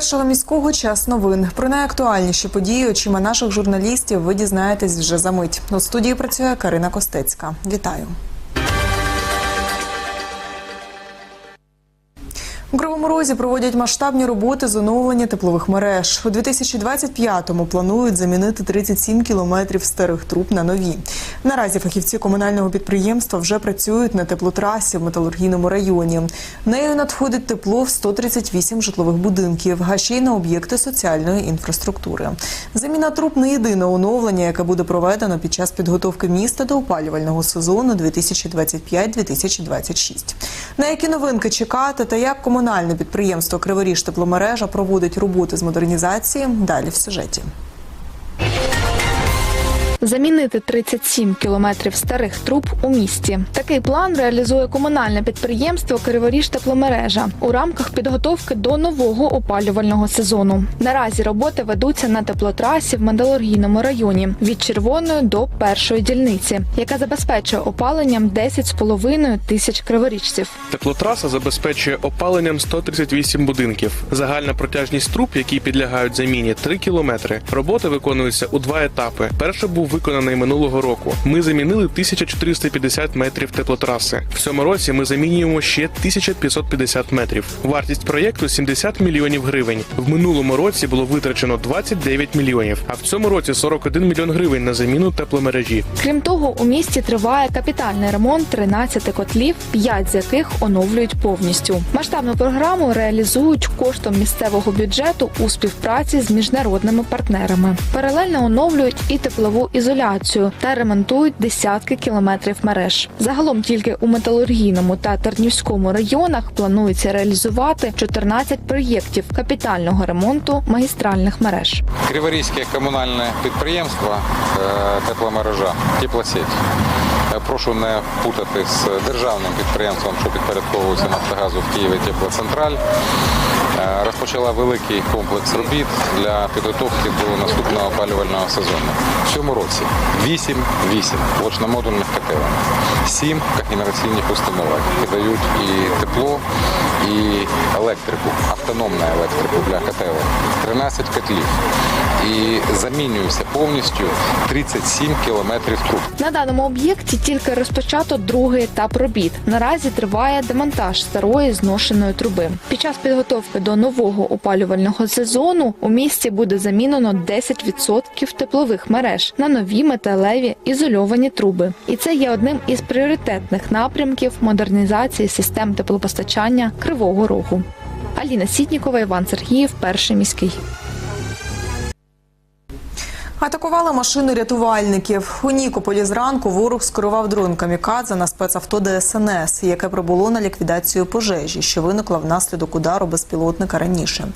Першого міського час новин. Про найактуальніші події очима наших журналістів ви дізнаєтесь вже за мить. У студії працює Карина Костецька. Вітаю. Кривому Розі проводять масштабні роботи з оновлення теплових мереж. У 2025-му планують замінити 37 кілометрів старих труб на нові. Наразі фахівці комунального підприємства вже працюють на теплотрасі в металургійному районі. Нею надходить тепло в 138 житлових будинків, а ще й на об'єкти соціальної інфраструктури. Заміна труб не єдине оновлення, яке буде проведено під час підготовки міста до опалювального сезону 2025-2026. На які новинки чекати та як комунальне підприємство Криворіж тепломережа проводить роботи з модернізації? Далі в сюжеті. Замінити 37 кілометрів старих труб у місті. Такий план реалізує комунальне підприємство Криворіж тепломережа у рамках підготовки до нового опалювального сезону. Наразі роботи ведуться на теплотрасі в металургійному районі від червоної до першої дільниці, яка забезпечує опаленням 10,5 тисяч криворіжців. Теплотраса забезпечує опаленням 138 будинків. Загальна протяжність труб, які підлягають заміні, 3 кілометри. Роботи виконуються у два етапи. Перший був виконаний минулого року. Ми замінили 1450 метрів теплотраси. В цьому році ми замінюємо ще 1550 метрів. Вартість проєкту 70 мільйонів гривень. В минулому році було витрачено 29 мільйонів, а в цьому році 41 мільйон гривень на заміну тепломережі. Крім того, у місті триває капітальний ремонт 13 котлів, 5 з яких оновлюють повністю. Масштабну програму реалізують коштом місцевого бюджету у співпраці з міжнародними партнерами. Паралельно оновлюють і теплову ізоляцію та ремонтують десятки кілометрів мереж. Загалом тільки у металургійному та Тернівському районах планується реалізувати 14 проєктів капітального ремонту магістральних мереж. Криворізьке комунальне підприємство е, тепломережа Теплосеть. Е, Прошу не путати з державним підприємством, що підпорядковується Нафтогазу в Києві Теплоцентраль. Е, Розпочала великий комплекс робіт для підготовки до наступного опалювального сезону. В цьому році 8 8 блочно-модульних котелень, 7 генераційних установок, які дають і тепло, і електрику, автономну електрику для котелень, 13 котлів. І замінюється повністю 37 кілометрів труб. На даному об'єкті тільки розпочато другий етап робіт. Наразі триває демонтаж старої зношеної труби. Під час підготовки до нового опалювального сезону у місті буде замінено 10% теплових мереж на нові металеві ізольовані труби. І це є одним із пріоритетних напрямків модернізації систем теплопостачання Кривого Рогу. Аліна Сітнікова, Іван Сергіїв, перший міський. Атакували машину рятувальників. У Нікополі зранку ворог скерував дрон камікадзе на спецавто ДСНС, яке прибуло на ліквідацію пожежі, що виникла внаслідок удару безпілотника раніше.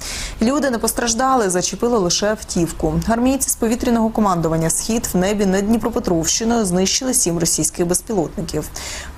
Люди не постраждали, зачепило лише автівку. Армійці з повітряного командування Схід в небі над Дніпропетровщиною знищили сім російських безпілотників.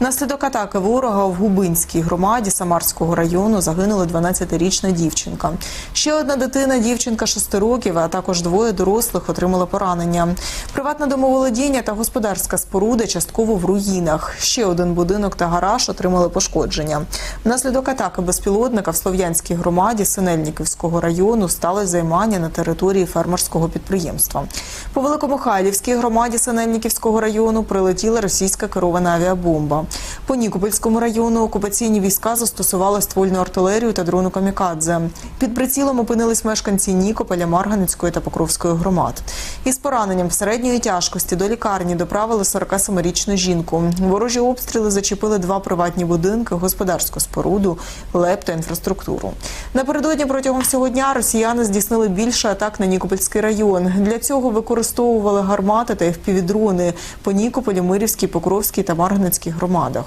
Внаслідок атаки ворога в Губинській громаді Самарського району загинула 12-річна дівчинка. Ще одна дитина, дівчинка 6 років, а також двоє дорослих отримали поранення. Приватне домоволодіння та господарська споруда частково в руїнах. Ще один будинок та гараж отримали пошкодження. Внаслідок атаки безпілотника в Слов'янській громаді Синельниківського району сталося займання на території фермерського підприємства. По Великомихайлівській громаді Синельниківського району прилетіла російська керована авіабомба. По Нікопольському району окупаційні війська застосували ствольну артилерію та дрону камікадзе. Під прицілом опинились мешканці Нікополя, Марганецької та Покровської громад. Із пораненням середньої тяжкості до лікарні доправили 47-річну жінку. Ворожі обстріли зачепили два приватні будинки, господарську споруду, леп та інфраструктуру. Напередодні протягом всього дня росіяни здійснили більше атак на Нікопольський район. Для цього використовували гармати та впівдрони по Нікополі, Мирівській, Покровській та Марганецькій громадах.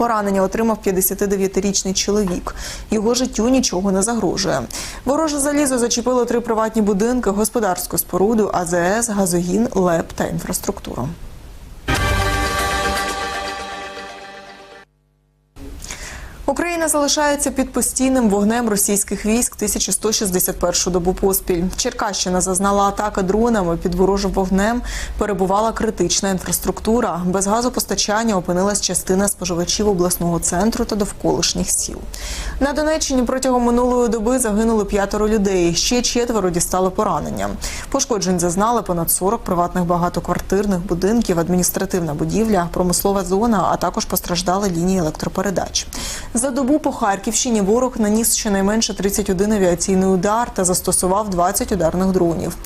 Поранення отримав 59-річний чоловік. Його життю нічого не загрожує. Вороже залізо зачепило три приватні будинки, господарську споруду, АЗС, газогін, ЛЕП та інфраструктуру. Україна залишається під постійним вогнем російських військ 1161 добу поспіль. Черкащина зазнала атаки дронами. Під ворожим вогнем перебувала критична інфраструктура. Без газопостачання опинилась частина споживачів обласного центру та довколишніх сіл. На Донеччині протягом минулої доби загинули п'ятеро людей. Ще четверо дістали поранення. Пошкоджень зазнали понад 40 приватних багатоквартирних будинків, адміністративна будівля, промислова зона, а також постраждали лінії електропередач. За добу по Харківщині ворог наніс щонайменше 31 авіаційний удар та застосував 20 ударних дронів.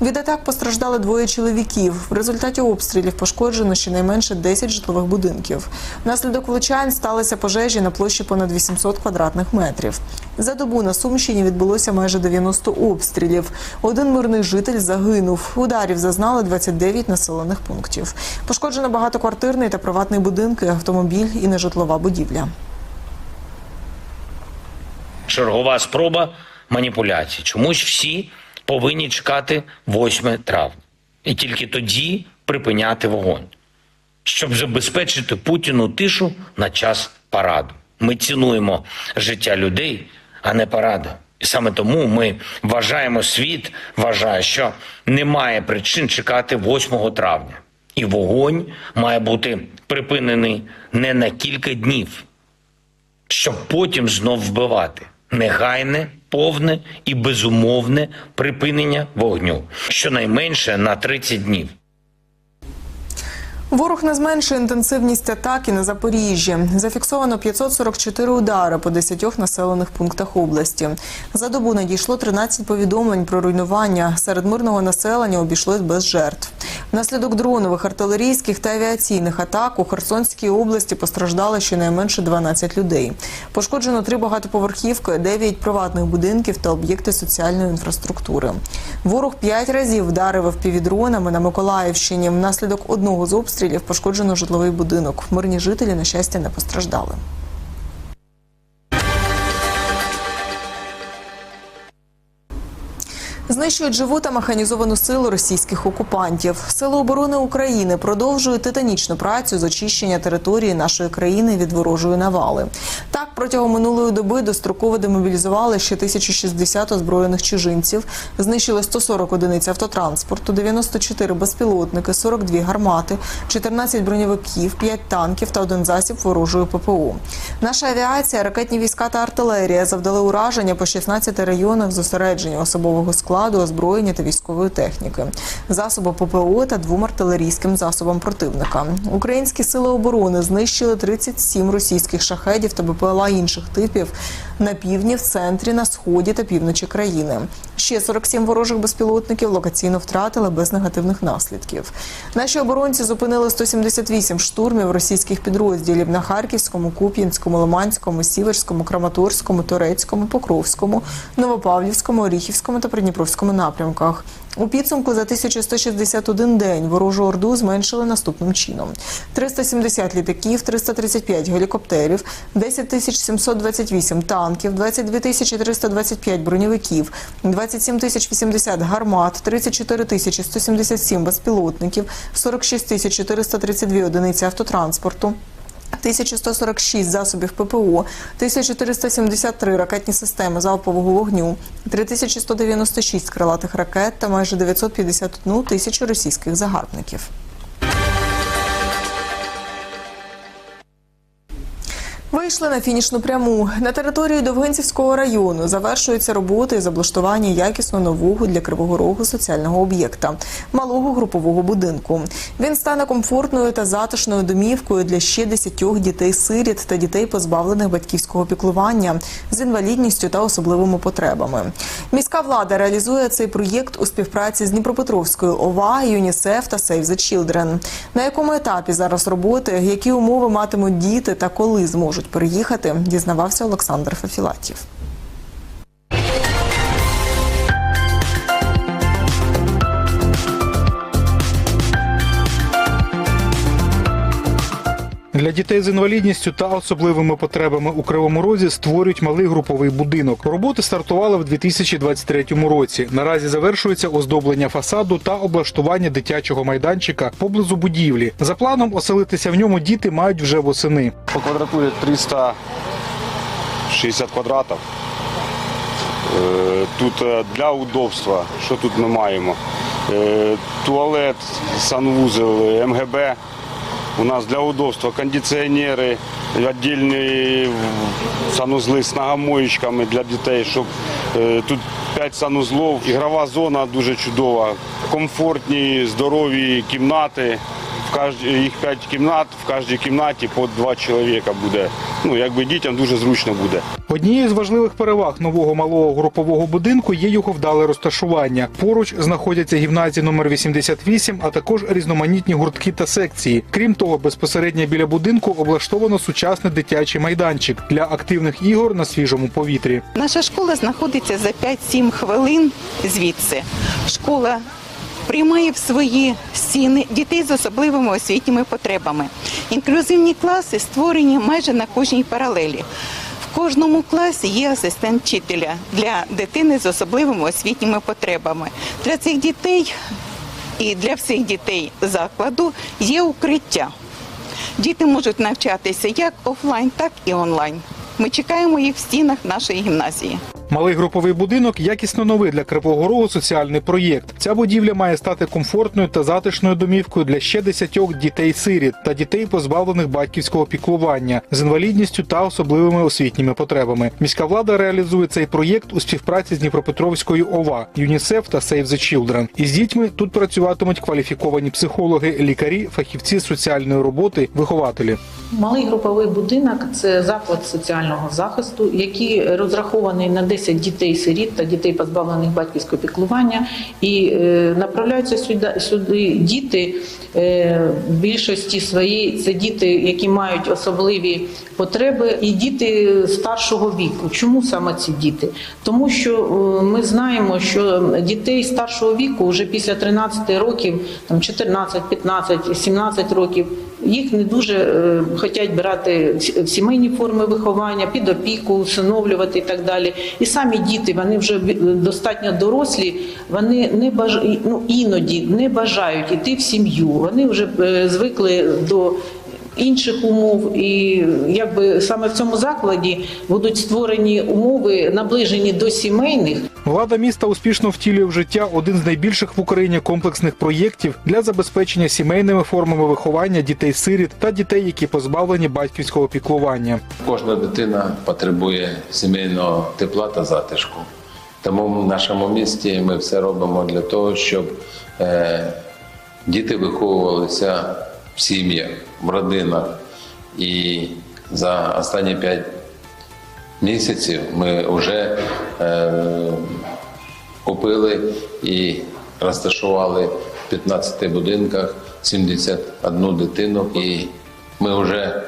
Від атак постраждали двоє чоловіків. В результаті обстрілів пошкоджено щонайменше 10 житлових будинків. Внаслідок влучань сталися пожежі на площі понад 800 квадратних метрів. За добу на Сумщині відбулося майже 90 обстрілів. Один мирний житель загинув. Ударів зазнали 29 населених пунктів. Пошкоджено багатоквартирний та приватний будинки, автомобіль і нежитлова будівля. Чергова спроба маніпуляцій. Чомусь всі повинні чекати 8 травня. І тільки тоді припиняти вогонь, щоб забезпечити Путіну тишу на час параду. Ми цінуємо життя людей, а не паради. І саме тому ми вважаємо світ, вважає, що немає причин чекати 8 травня. І вогонь має бути припинений не на кілька днів, щоб потім знов вбивати. Негайне, повне і безумовне припинення вогню, щонайменше на 30 днів. Ворог не зменшує інтенсивність атаки на Запоріжжі. Зафіксовано 544 удари по 10 населених пунктах області. За добу надійшло 13 повідомлень про руйнування. Серед мирного населення обійшлось без жертв. Внаслідок дронових, артилерійських та авіаційних атак у Херсонській області постраждали щонайменше 12 людей. Пошкоджено три багатоповерхівки, 9 приватних будинків та об'єкти соціальної інфраструктури. Ворог п'ять разів вдарив півдронами на Миколаївщині. Внаслідок одного з обстрілів пошкоджено житловий будинок. Мирні жителі, на щастя, не постраждали. Знищують живу та механізовану силу російських окупантів. Сили оборони України продовжують титанічну працю з очищення території нашої країни від ворожої навали. Так, протягом минулої доби достроково демобілізували ще 1060 озброєних чужинців, знищили 140 одиниць автотранспорту, 94 безпілотники, 42 гармати, 14 броньовиків, 5 танків та один засіб ворожої ППО. Наша авіація, ракетні війська та артилерія завдали ураження по 16 районах зосередження особового складу, озброєння та військової техніки, засоби ППО та двом артилерійським засобам противника. Українські сили оборони знищили 37 російських шахедів та БПЛА інших типів на півдні, в центрі, на сході та півночі країни. Ще 47 ворожих безпілотників локаційно втратили без негативних наслідків. Наші оборонці зупинили 178 штурмів російських підрозділів на Харківському, Куп'янському, Лиманському, Сіверському, Краматорському, Торецькому, Покровському, Новопавлівському, Оріхівському та Придніпровському напрямках. У підсумку за 1161 день ворожу орду зменшили наступним чином: 370 літаків, 335 гелікоптерів, 10 728 танків, 22 325 броньовиків, 27 080 гармат, 34 177 безпілотників, 46 432 одиниці автотранспорту. 1146 засобів ППО, 1473 ракетні системи залпового вогню, 3196 крилатих ракет та майже 951 тисячу російських загарбників. Вийшли на фінішну пряму. На території Довгинцівського району завершуються роботи з облаштування якісно нового для Кривого Рогу соціального об'єкта малого групового будинку. Він стане комфортною та затишною домівкою для ще десятьох дітей-сиріт та дітей, позбавлених батьківського піклування з інвалідністю та особливими потребами. Міська влада реалізує цей проєкт у співпраці з Дніпропетровською ОВА, ЮНІСЕФ та Save the Children. На якому етапі зараз роботи, які умови матимуть діти та коли зможуть переїхати, дізнавався Олександр Фефілатів. Для дітей з інвалідністю та особливими потребами у Кривому Розі створюють малий груповий будинок. Роботи стартували в 2023 році. Наразі завершується оздоблення фасаду та облаштування дитячого майданчика поблизу будівлі. За планом оселитися в ньому діти мають вже восени. по квадратуре 300 60 квадратів. Е, Тут е, для удобства, що тут ми маємо? Е, Туалет, санвузел, МГБ. У нас для удобства кондиціонери, віддільні санузли з ногомоєчками для дітей, щоб е, тут 5 санузлов. ігрова зона дуже чудова, комфортні, здорові кімнати. В їх 5 кімнат, в кожній кімнаті по 2 чоловіка буде. Ну, якби дітям дуже зручно буде. Однією з важливих переваг нового малого групового будинку є його вдале розташування. Поруч знаходяться гімназії номер 88, а також різноманітні гуртки та секції. Крім того, безпосередньо біля будинку облаштовано сучасний дитячий майданчик для активних ігор на свіжому повітрі. Наша школа знаходиться за 5-7 хвилин звідси. Школа приймає в свої стіни дітей з особливими освітніми потребами. Інклюзивні класи створені майже на кожній паралелі. В кожному класі є асистент вчителя для дитини з особливими освітніми потребами. Для цих дітей і для всіх дітей закладу є укриття. Діти можуть навчатися як офлайн, так і онлайн. Ми чекаємо їх в стінах нашої гімназії. Малий груповий будинок якісно новий для Кривого Рогу соціальний проєкт. Ця будівля має стати комфортною та затишною домівкою для ще десятьох дітей-сиріт та дітей, позбавлених батьківського піклування з інвалідністю та особливими освітніми потребами. Міська влада реалізує цей проєкт у співпраці з Дніпропетровською ОВА, ЮНІСЕФ та Save the Children. Із дітьми тут працюватимуть кваліфіковані психологи, лікарі, фахівці соціальної роботи, вихователі. Малий груповий будинок це заклад соціального захисту, який розрахований на 10 дітей-сиріт та дітей, позбавлених батьківського піклування. І е, направляються сюди, сюди діти е, більшості своїй це діти, які мають особливі потреби, і діти старшого віку. Чому саме ці діти? Тому що е, ми знаємо, що дітей старшого віку вже після 13 років, там 14, 15, 17 років. Їх не дуже е, хочуть брати в сімейні форми виховання, під опіку, усиновлювати і так далі. Самі діти, вони вже достатньо дорослі, вони не баж... ну, іноді не бажають іти в сім'ю. Вони вже е, звикли до інших умов, і якби саме в цьому закладі будуть створені умови, наближені до сімейних. Влада міста успішно втілює в життя один з найбільших в Україні комплексних проєктів для забезпечення сімейними формами виховання дітей-сиріт та дітей, які позбавлені батьківського піклування. Кожна дитина потребує сімейного тепла та затишку. Тому в нашому місті ми все робимо для того, щоб е, діти виховувалися в сім'ях, в родинах. І за останні п'ять місяців ми вже е, купили і розташували в 15 будинках 71 дитину. І ми вже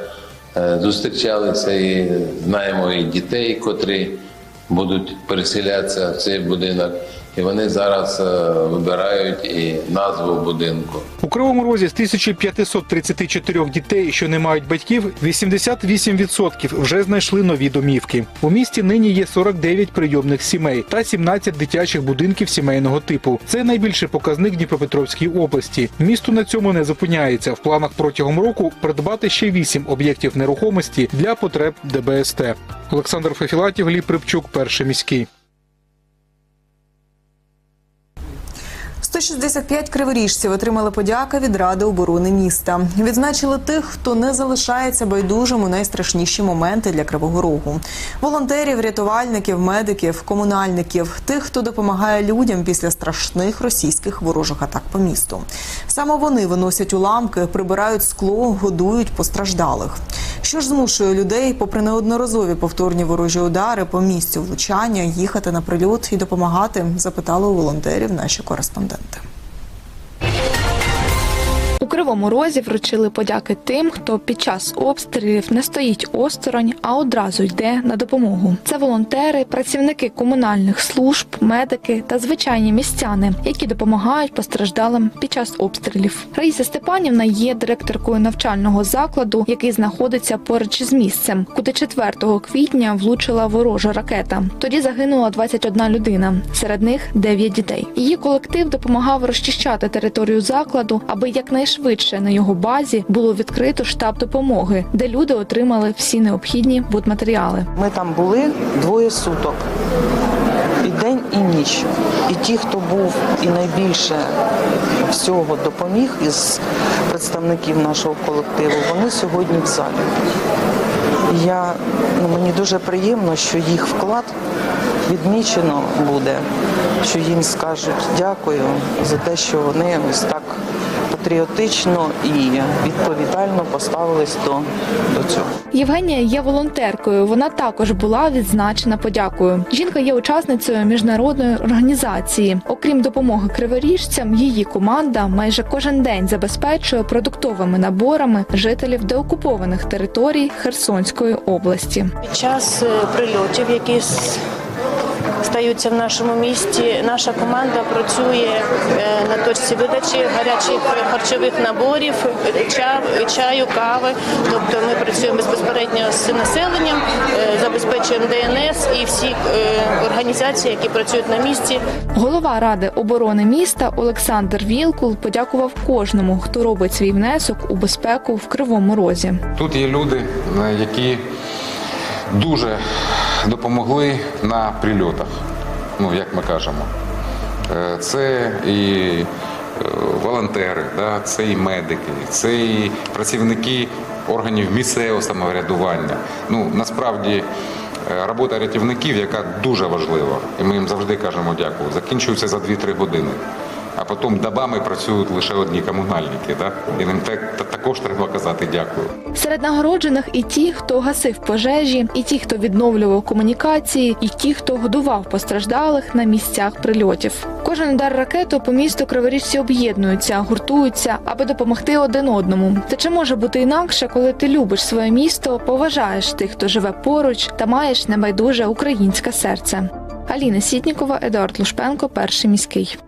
е, зустрічалися і знаємо і дітей, котрі будуть переселятися в цей будинок. І вони зараз е, вибирають і назву будинку. У Кривому Розі з 1534 дітей, що не мають батьків, 88% вже знайшли нові домівки. У місті нині є 49 прийомних сімей та 17 дитячих будинків сімейного типу. Це найбільший показник Дніпропетровській області. Місто на цьому не зупиняється. В планах протягом року придбати ще 8 об'єктів нерухомості для потреб ДБСТ. Олександр Фефілатів, Гліб Припчук, перший міський. 165 криворіжців отримали подяки від Ради оборони міста. Відзначили тих, хто не залишається байдужим у найстрашніші моменти для Кривого Рогу. Волонтерів, рятувальників, медиків, комунальників, тих, хто допомагає людям після страшних російських ворожих атак по місту. Саме вони виносять уламки, прибирають скло, годують постраждалих. Що ж змушує людей, попри неодноразові повторні ворожі удари по місцю влучання, їхати на прильот і допомагати? Запитали у волонтерів наші кореспонденти. У Кривому Розі вручили подяки тим, хто під час обстрілів не стоїть осторонь, а одразу йде на допомогу. Це волонтери, працівники комунальних служб, медики та звичайні містяни, які допомагають постраждалим під час обстрілів. Раїса Степанівна є директоркою навчального закладу, який знаходиться поруч із місцем, куди 4 квітня влучила ворожа ракета. Тоді загинула 21 людина, серед них 9 дітей. Її колектив допомагав розчищати територію закладу, аби якнайшвидше швидше на його базі було відкрито штаб допомоги, де люди отримали всі необхідні будматеріали. Ми там були двоє суток. І день, і ніч. І ті, хто був і найбільше всього допоміг із представників нашого колективу, вони сьогодні в залі. Я, ну, мені дуже приємно, що їх вклад відмічено буде, що їм скажуть дякую за те, що вони ось так патріотично і відповідально поставились до, до цього. Євгенія є волонтеркою. Вона також була відзначена подякою. Жінка є учасницею міжнародної організації. Окрім допомоги криворіжцям, її команда майже кожен день забезпечує продуктовими наборами жителів деокупованих територій Херсонської області. Під час е, прильотів, які стаються в нашому місті, наша команда працює е, на точці видачі гарячих харчових наборів, чаю, кави. Тобто ми працюємо безпосередньо з населенням, е, забезпечуємо ДНС і всі е, організації, які працюють на місці, Голова ради оборони міста Олександр Вілкул подякував кожному, хто робить свій внесок у безпеку в Кривому Розі. Тут є люди, які дуже допомогли на прильотах, ну як ми кажемо. Е, Це і е, волонтери, да, це і медики, це і працівники органів місцевого самоврядування. Ну насправді е, робота рятівників, яка дуже важлива, і ми їм завжди кажемо дякую. Закінчується за 2-3 години. А потім добами працюють лише одні комунальники, да? і та- також треба казати дякую. Серед нагороджених і ті, хто гасив пожежі, і ті, хто відновлював комунікації, і ті, хто годував постраждалих на місцях прильотів. Кожен удар ракету по місту криворіжці об'єднуються, гуртуються, аби допомогти один одному. Та чи може бути інакше, коли ти любиш своє місто, поважаєш тих, хто живе поруч, та маєш небайдуже українське серце? Аліна Сітнікова, Едуард Лушпенко, перший міський.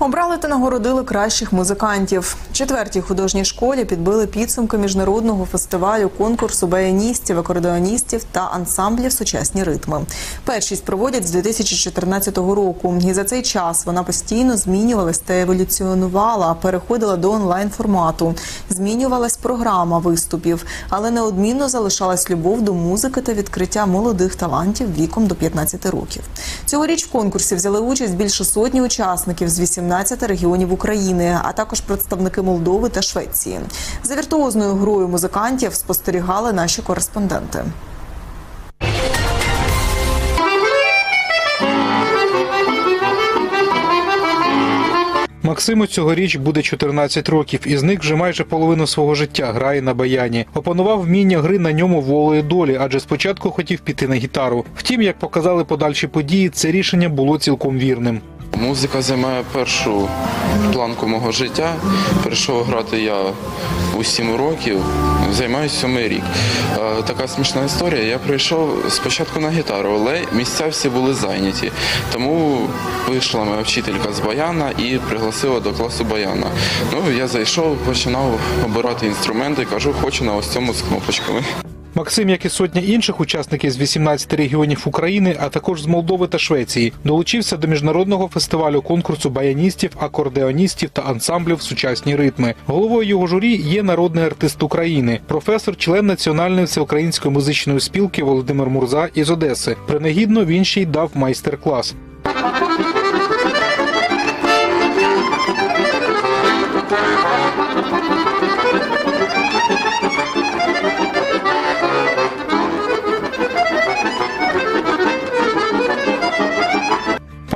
Обрали та нагородили кращих музикантів. Четвертій художній школі підбили підсумки міжнародного фестивалю конкурсу баяністів, акордеоністів та ансамблів сучасні ритми. Першість проводять з 2014 року. І за цей час вона постійно змінювалась та еволюціонувала, переходила до онлайн формату. Змінювалась програма виступів, але неодмінно залишалась любов до музики та відкриття молодих талантів віком до 15 років. Цьогоріч в конкурсі взяли участь більше сотні учасників з 18 регіонів України, а також представники Молдови та Швеції. За віртуозною грою музикантів спостерігали наші кореспонденти. Максиму цьогоріч буде 14 років, із них вже майже половину свого життя грає на баяні. Опанував вміння гри на ньому волею долі, адже спочатку хотів піти на гітару. Втім, як показали подальші події, це рішення було цілком вірним. Музика займає першу планку мого життя. Перейшов грати я у 7 років, займаюся сьомий рік. Е, Така смішна історія. Я прийшов спочатку на гітару, але місця всі були зайняті. Тому вийшла моя вчителька з баяна і пригласила до класу баяна. Ну, я зайшов, починав обирати інструменти, кажу, хочу на ось цьому з кнопочками. Максим, як і сотня інших учасників з 18 регіонів України, а також з Молдови та Швеції, долучився до міжнародного фестивалю конкурсу баяністів, акордеоністів та ансамблів сучасні ритми. Головою його журі є народний артист України, професор, член Національної всеукраїнської музичної спілки Володимир Мурза із Одеси. Принагідно він ще й дав майстер-клас.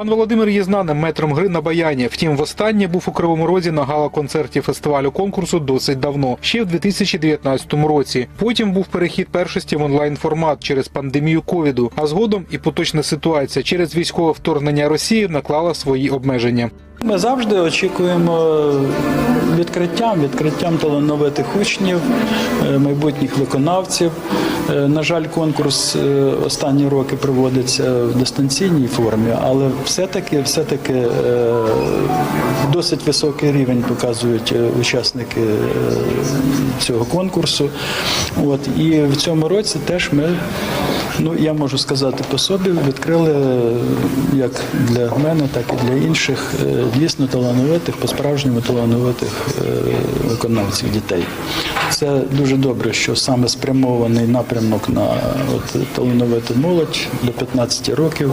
Пан Володимир є знаним метром гри на баяні. Втім, востаннє був у Кривому Розі на гала-концерті фестивалю конкурсу досить давно, ще в 2019 році. Потім був перехід першості в онлайн формат через пандемію ковіду. А згодом і поточна ситуація через військове вторгнення Росії наклала свої обмеження. Ми завжди очікуємо відкриттям, відкриттям талановитих учнів, е, майбутніх виконавців. Е, На жаль, конкурс е, останні роки проводиться в дистанційній формі, але все-таки, все-таки е, досить високий рівень показують учасники цього конкурсу. От і в цьому році теж ми Ну, я можу сказати по собі, відкрили як для мене, так і для інших е, дійсно талановитих, по-справжньому талановитих е, виконавців дітей. Це дуже добре, що саме спрямований напрямок на от, талановиту молодь до 15 років.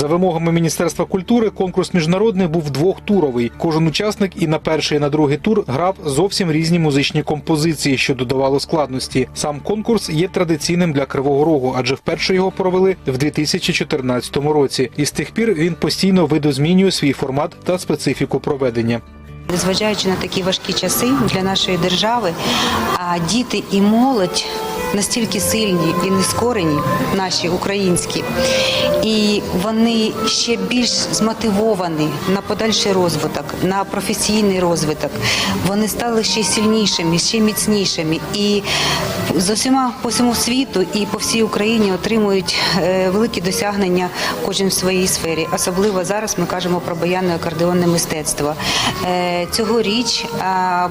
За вимогами Міністерства культури, конкурс міжнародний був двохтуровий. Кожен учасник і на перший, і на другий тур грав зовсім різні музичні композиції, що додавало складності. Сам конкурс є традиційним для Кривого Рогу, адже вперше його провели в 2014 році. І з тих пір він постійно видозмінює свій формат та специфіку проведення. Незважаючи на такі важкі часи для нашої держави, діти і молодь настільки сильні і нескорені, наші українські, і вони ще більш змотивовані на подальший розвиток, на професійний розвиток. Вони стали ще сильнішими, ще міцнішими. І з усіма по всьому світу і по всій Україні отримують е, великі досягнення кожен в своїй сфері. Особливо зараз ми кажемо про баянне акордеонне мистецтво. Е, Цьогоріч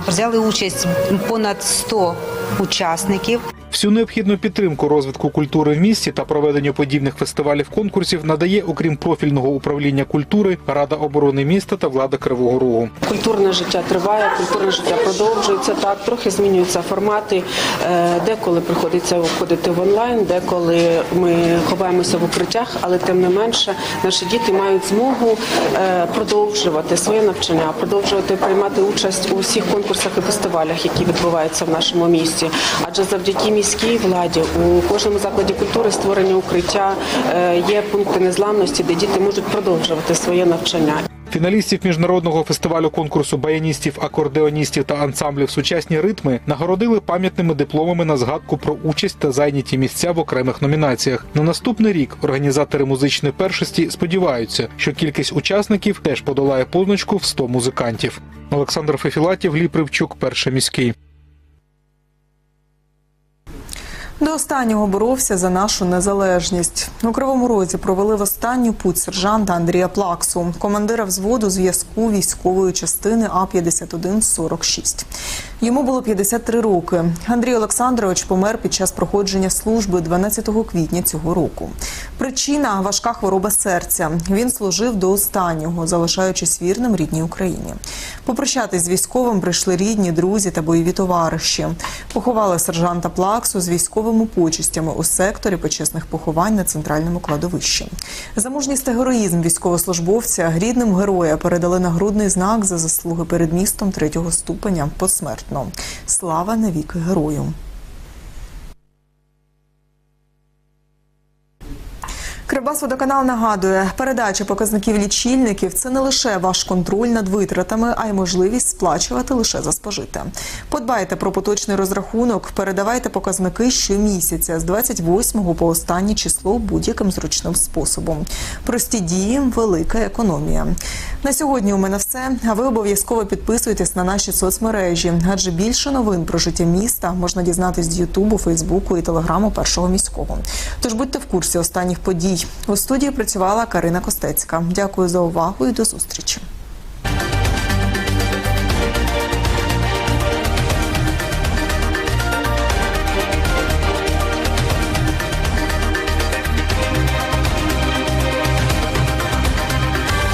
взяли участь понад 100 учасників. Всю необхідну підтримку розвитку культури в місті та проведенню подібних фестивалів конкурсів надає, окрім профільного управління культури, Рада оборони міста та влада Кривого Рогу. Культурне життя триває, культурне життя продовжується. Так трохи змінюються формати. Е, Деколи приходиться виходити в онлайн, деколи ми ховаємося в укриттях, але тим не менше наші діти мають змогу е, продовжувати своє навчання, продовжувати приймати участь у всіх конкурсах і фестивалях, які відбуваються в нашому місті. Адже завдяки міській владі у кожному закладі культури створені укриття, е, є пункти незламності, де діти можуть продовжувати своє навчання. Фіналістів міжнародного фестивалю конкурсу баяністів, акордеоністів та ансамблів сучасні ритми нагородили пам'ятними дипломами на згадку про участь та зайняті місця в окремих номінаціях. На наступний рік організатори музичної першості сподіваються, що кількість учасників теж подолає позначку в 100 музикантів. Олександр Фефілатів, Лі Привчук, перший міський. До останнього боровся за нашу незалежність. У Кривому Розі провели в останню путь сержанта Андрія Плаксу, командира взводу зв'язку військової частини А 5146 Йому було 53 роки. Андрій Олександрович помер під час проходження служби 12 квітня цього року. Причина важка хвороба серця. Він служив до останнього, залишаючись вірним рідній Україні. Попрощатись з військовим прийшли рідні, друзі та бойові товариші. Поховали сержанта Плаксу з військовими почистями у секторі почесних поховань на центральному кладовищі. За мужність та героїзм військовослужбовця рідним героя передали нагрудний знак за заслуги перед містом третього ступеня посмертно. Слава навіки герою. Кривбасводоканал нагадує, передача показників лічильників це не лише ваш контроль над витратами, а й можливість сплачувати лише за спожите. Подбайте про поточний розрахунок, передавайте показники щомісяця з 28 по останнє число будь-яким зручним способом. Прості дії, велика економія. На сьогодні у мене все. А ви обов'язково підписуйтесь на наші соцмережі, адже більше новин про життя міста можна дізнатись з Ютубу, Фейсбуку і Телеграму першого міського. Тож будьте в курсі останніх подій. У студії працювала Карина Костецька. Дякую за увагу і до зустрічі.